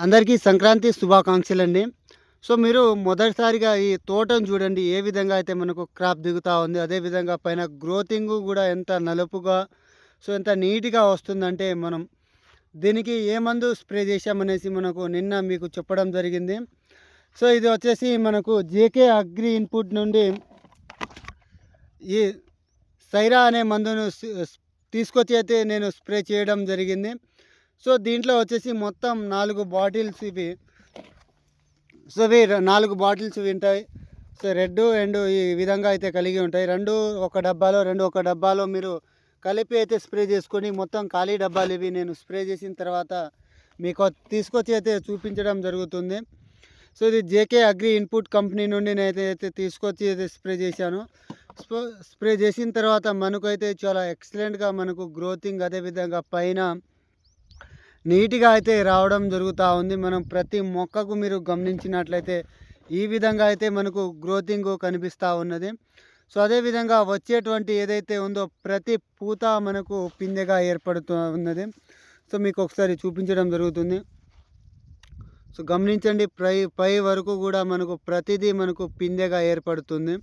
అందరికీ సంక్రాంతి శుభాకాంక్షలు అండి సో మీరు మొదటిసారిగా ఈ తోటను చూడండి ఏ విధంగా అయితే మనకు క్రాప్ దిగుతూ ఉంది అదేవిధంగా పైన గ్రోతింగ్ కూడా ఎంత నలుపుగా సో ఎంత నీట్గా వస్తుందంటే మనం దీనికి ఏ మందు స్ప్రే చేశామనేసి మనకు నిన్న మీకు చెప్పడం జరిగింది. సో ఇది వచ్చేసి మనకు జేకే అగ్రి ఇన్పుట్ నుండి ఈ సైరా అనే మందును తీసుకొచ్చి అయితే నేను స్ప్రే చేయడం జరిగింది. సో దీంట్లో వచ్చేసి మొత్తం నాలుగు బాటిల్స్ ఇవి. సో ఇవి నాలుగు బాటిల్స్ ఇవి ఉంటాయి. సో రెడ్ అండ్ ఈ విధంగా అయితే కలిగి ఉంటాయి. రెండు ఒక డబ్బాలో రెండు ఒక డబ్బాలో మీరు కలిపి అయితే స్ప్రే చేసుకొని మొత్తం ఖాళీ డబ్బాలు ఇవి నేను స్ప్రే చేసిన తర్వాత మీకు తీసుకొచ్చి అయితే చూపించడం జరుగుతుంది. సో ఇది జేకే అగ్రి ఇన్పుట్ కంపెనీ నుండి నేనైతే అయితే తీసుకొచ్చి అయితే స్ప్రే చేశాను. స్ప్రే- స్ప్రే చేసిన తర్వాత మనకు అయితే చాలా ఎక్సలెంట్గా మనకు గ్రోతింగ్ అదేవిధంగా పైన నీట్గా అయితే రావడం జరుగుతూ ఉంది. మనం ప్రతి మొక్కకు మీరు గమనించినట్లయితే ఈ విధంగా అయితే మనకు గ్రోతింగ్ కనిపిస్తూ ఉన్నది. సో అదేవిధంగా వచ్చేటువంటి ఏదైతే ఉందో ప్రతి పూత మనకు పిందెగా ఏర్పడుతూ ఉన్నది. సో మీకు ఒకసారి చూపించడం జరుగుతుంది. సో గమనించండి పై పై వరకు కూడా మనకు ప్రతిదీ మనకు పిందెగా ఏర్పడుతుంది.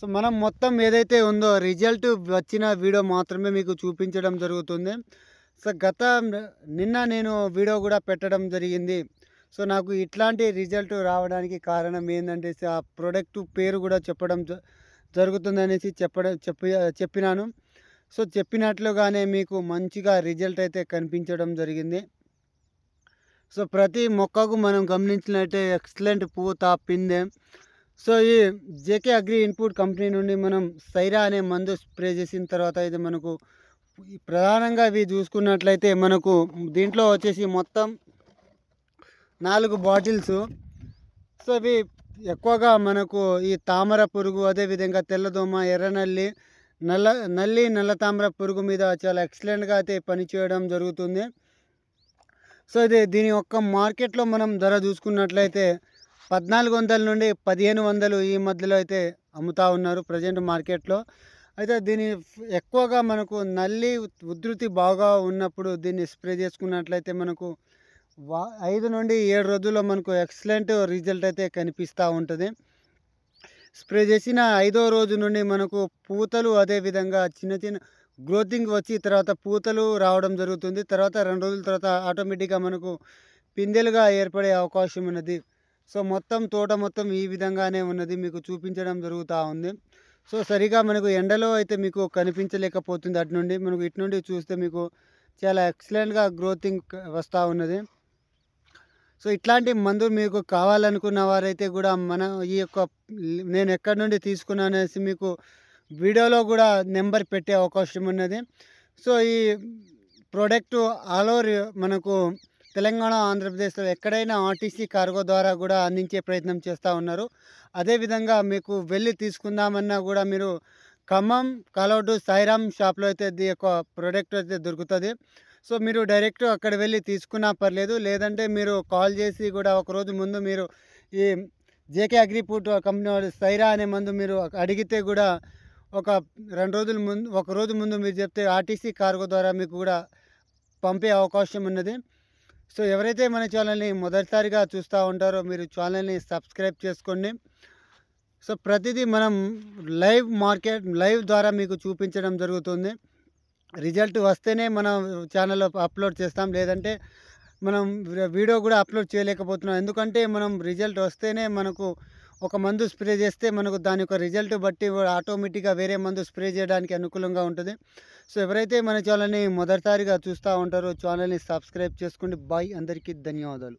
సో మనం మొత్తం ఏదైతే ఉందో రిజల్ట్ వచ్చిన వీడియో మాత్రమే మీకు చూపించడం జరుగుతుంది. సో గత నిన్న నేను వీడియో కూడా పెట్టడం జరిగింది. సో నాకు ఇట్లాంటి రిజల్ట్ రావడానికి కారణం ఏంటంటే ఆ ప్రోడక్ట్ పేరు కూడా చెప్పడం జ- జరుగుతుందనేసి చెప్పడం చెప్పి చెప్పినాను. సో చెప్పినట్లుగానే మీకు మంచిగా రిజల్ట్ అయితే కనిపించడం జరిగింది. సో ప్రతి మొక్కకు మనం గమనించినట్టే ఎక్సలెంట్ పూత పిందె సో ఈ జేకే అగ్రి ఇన్పుట్ కంపెనీ నుండి మనం సైరా అనే మందు స్ప్రే చేసిన తర్వాత ఇది మనకు ప్రధానంగా ఇవి చూసుకున్నట్లయితే మనకు దీంట్లో వచ్చేసి మొత్తం నాలుగు బాటిల్స్. సో ఇవి ఎక్కువగా మనకు ఈ తామర పురుగు అదేవిధంగా తెల్లదోమ ఎర్రనల్లి నల్ల నల్లి నల్ల తామర పురుగు మీద చాలా ఎక్సలెంట్గా అయితే పనిచేయడం జరుగుతుంది. సో ఇది దీని యొక్క మార్కెట్లో మనం ధర చూసుకున్నట్లయితే పద్నాలుగు వందల నుండి పదిహేను వందలు ఈ మధ్యలో అయితే అమ్ముతా ఉన్నారు ప్రజెంట్ మార్కెట్లో. అయితే దీని ఎక్కువగా మనకు నల్లి ఉధృతి బాగా ఉన్నప్పుడు దీన్ని స్ప్రే చేసుకున్నట్లయితే మనకు వా ఐదు నుండి ఏడు రోజుల్లో మనకు ఎక్సలెంట్ రిజల్ట్ అయితే కనిపిస్తూ ఉంటుంది. స్ప్రే చేసిన ఐదో రోజు నుండి మనకు పూతలు అదేవిధంగా చిన్న చిన్న గ్రోతింగ్ వచ్చి తర్వాత పూతలు రావడం జరుగుతుంది. తర్వాత రెండు రోజుల తర్వాత ఆటోమేటిక్గా మనకు పిందెలుగా ఏర్పడే అవకాశం ఉన్నది. సో మొత్తం తోట మొత్తం ఈ విధంగానే ఉన్నది. మీకు చూపించడం జరుగుతూ ఉంది. సో సరిగా మనకు ఎండలో అయితే మీకు కనిపించలేకపోతుంది. అటు నుండి మనకు ఇటు నుండి చూస్తే మీకు చాలా ఎక్సలెంట్గా గ్రోతింగ్ వస్తూ ఉన్నది. సో ఇట్లాంటి మందు మీకు కావాలనుకున్న వారైతే కూడా మన ఈ యొక్క నేను ఎక్కడి నుండి తీసుకున్నానేసి మీకు వీడియోలో కూడా నెంబర్ పెట్టే అవకాశం ఉన్నది. సో ఈ ప్రోడక్ట్ ఆల్ ఓవర్ మనకు తెలంగాణ ఆంధ్రప్రదేశ్లో ఎక్కడైనా ఆర్టీసీ కార్గో ద్వారా కూడా అందించే ప్రయత్నం చేస్తూ ఉన్నారు. అదేవిధంగా మీకు వెళ్ళి తీసుకుందామన్నా కూడా మీరు ఖమ్మం కలౌటు సాయిరామ్ షాప్లో అయితే ఈ యొక్క ప్రోడక్ట్ అయితే దొరుకుతుంది. సో మీరు డైరెక్ట్ అక్కడ వెళ్ళి తీసుకున్నా పర్లేదు. లేదంటే మీరు కాల్ చేసి కూడా ఒక రోజు ముందు మీరు ఈ జేకే అగ్రిఫుడ్ కంపెనీ వాళ్ళు సైరా అనే మందు మీరు అడిగితే కూడా ఒక రెండు రోజుల ముందు ఒక రోజు ముందు మీరు చెప్తే ఆర్టీసీ కార్గో ద్వారా మీకు కూడా పంపే అవకాశం ఉన్నది. సో ఎవరైతే మన ఛానల్ని మొదటిసారిగా చూస్తూ ఉంటారో మీరు ఛానల్ని సబ్స్క్రైబ్ చేసుకోండి. సో ప్రతిదీ మనం లైవ్ మార్కెట్ లైవ్ ద్వారా మీకు చూపించడం జరుగుతుంది. రిజల్ట్ వస్తేనే మనం ఛానల్లో అప్లోడ్ చేస్తాం. లేదంటే మనం వీడియో కూడా అప్లోడ్ చేయలేకపోతున్నాం. ఎందుకంటే మనం రిజల్ట్ వస్తేనే మనకు ఒక మందు స్ప్రే చేస్తే మనకు దాని యొక్క రిజల్ట్ బట్టి ఆటోమేటిక్గా వేరే మందు స్ప్రే చేయడానికి అనుకూలంగా ఉంటుంది. సో ఎవరైతే మన ఛానల్ని మొదటిసారిగా చూస్తూ ఉంటారో ఛానల్ని సబ్స్క్రైబ్ చేసుకోండి. బాయ్. అందరికీ ధన్యవాదాలు.